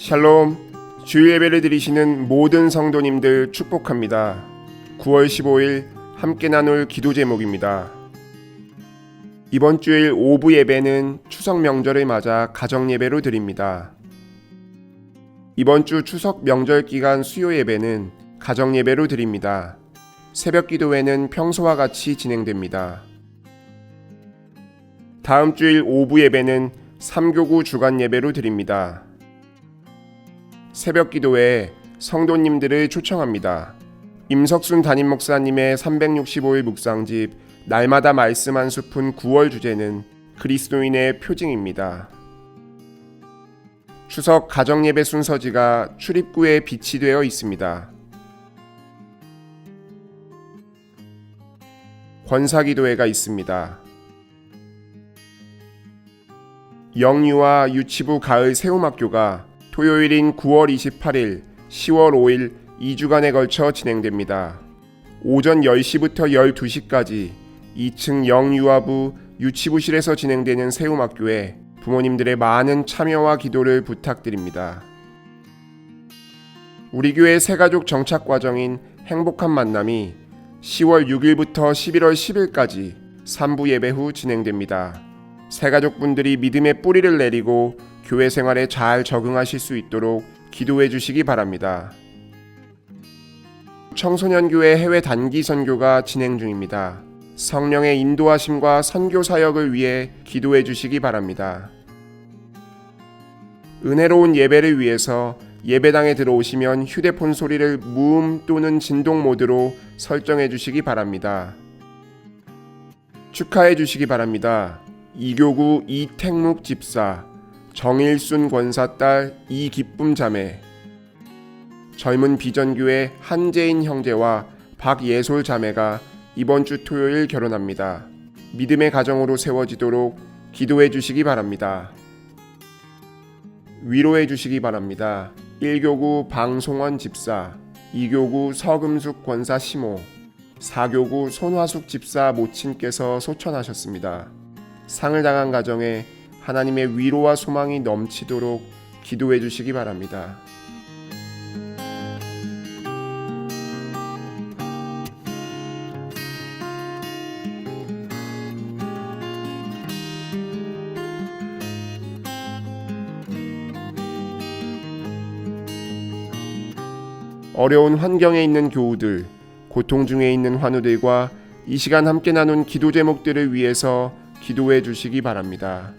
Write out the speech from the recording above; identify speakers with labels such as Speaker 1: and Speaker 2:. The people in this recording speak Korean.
Speaker 1: 샬롬 주일 예배를 드리시는 모든 성도님들 축복합니다. 9월 15일 함께 나눌 기도 제목입니다. 이번 주일 오부 예배는 추석 명절을 맞아 가정 예배로 드립니다. 이번 주 추석 명절 기간 수요 예배는 가정 예배로 드립니다. 새벽 기도회는 평소와 같이 진행됩니다. 다음 주일 오부 예배는 3교구 주간 예배로 드립니다. 새벽 기도에 성도님들을 초청합니다. 임석순 담임 목사님의 365일 묵상집 날마다 말씀 한 숲은 9월 주제는 그리스도인의 표징입니다. 추석 가정 예배 순서지가 출입구에 빛이 되어 있습니다. 권사 기도회가 있습니다. 영유아 유치부 가을 세움학교가 토요일인 9월 28일, 10월 5일 2주간에 걸쳐 진행됩니다. 오전 10시부터 12시까지 2층 영유아부 유치부실에서 진행되는 세움학교에 부모님들의 많은 참여와 기도를 부탁드립니다. 우리 교회 새가족 정착 과정인 행복한 만남이 10월 6일부터 11월 10일까지 3부 예배 후 진행됩니다. 새가족분들이 믿음의 뿌리를 내리고 교회 생활에 잘 적응하실 수 있도록 기도해 주시기 바랍니다. 청소년 교회 해외 단기 선교가 진행 중입니다. 성령의 인도하심과 선교 사역을 위해 기도해 주시기 바랍니다. 은혜로운 예배를 위해서 예배당에 들어오시면 휴대폰 소리를 무음 또는 진동 모드로 설정해 주시기 바랍니다. 축하해 주시기 바랍니다. 이교구 이택묵 집사, 정일순 권사 딸 이기쁨 자매, 젊은 비전교회 한재인 형제와 박예솔 자매가 이번 주 토요일 결혼합니다. 믿음의 가정으로 세워지도록 기도해 주시기 바랍니다. 위로해 주시기 바랍니다. 1교구 방송원 집사, 2교구 서금숙 권사 시모, 4교구 손화숙 집사 모친께서 소천하셨습니다. 상을 당한 가정에 하나님의 위로와 소망이 넘치도록 기도해 주시기 바랍니다. 어려운 환경에 있는 교우들, 고통 중에 있는 환우들과 이 시간 함께 나눈 기도 제목들을 위해서 기도해 주시기 바랍니다.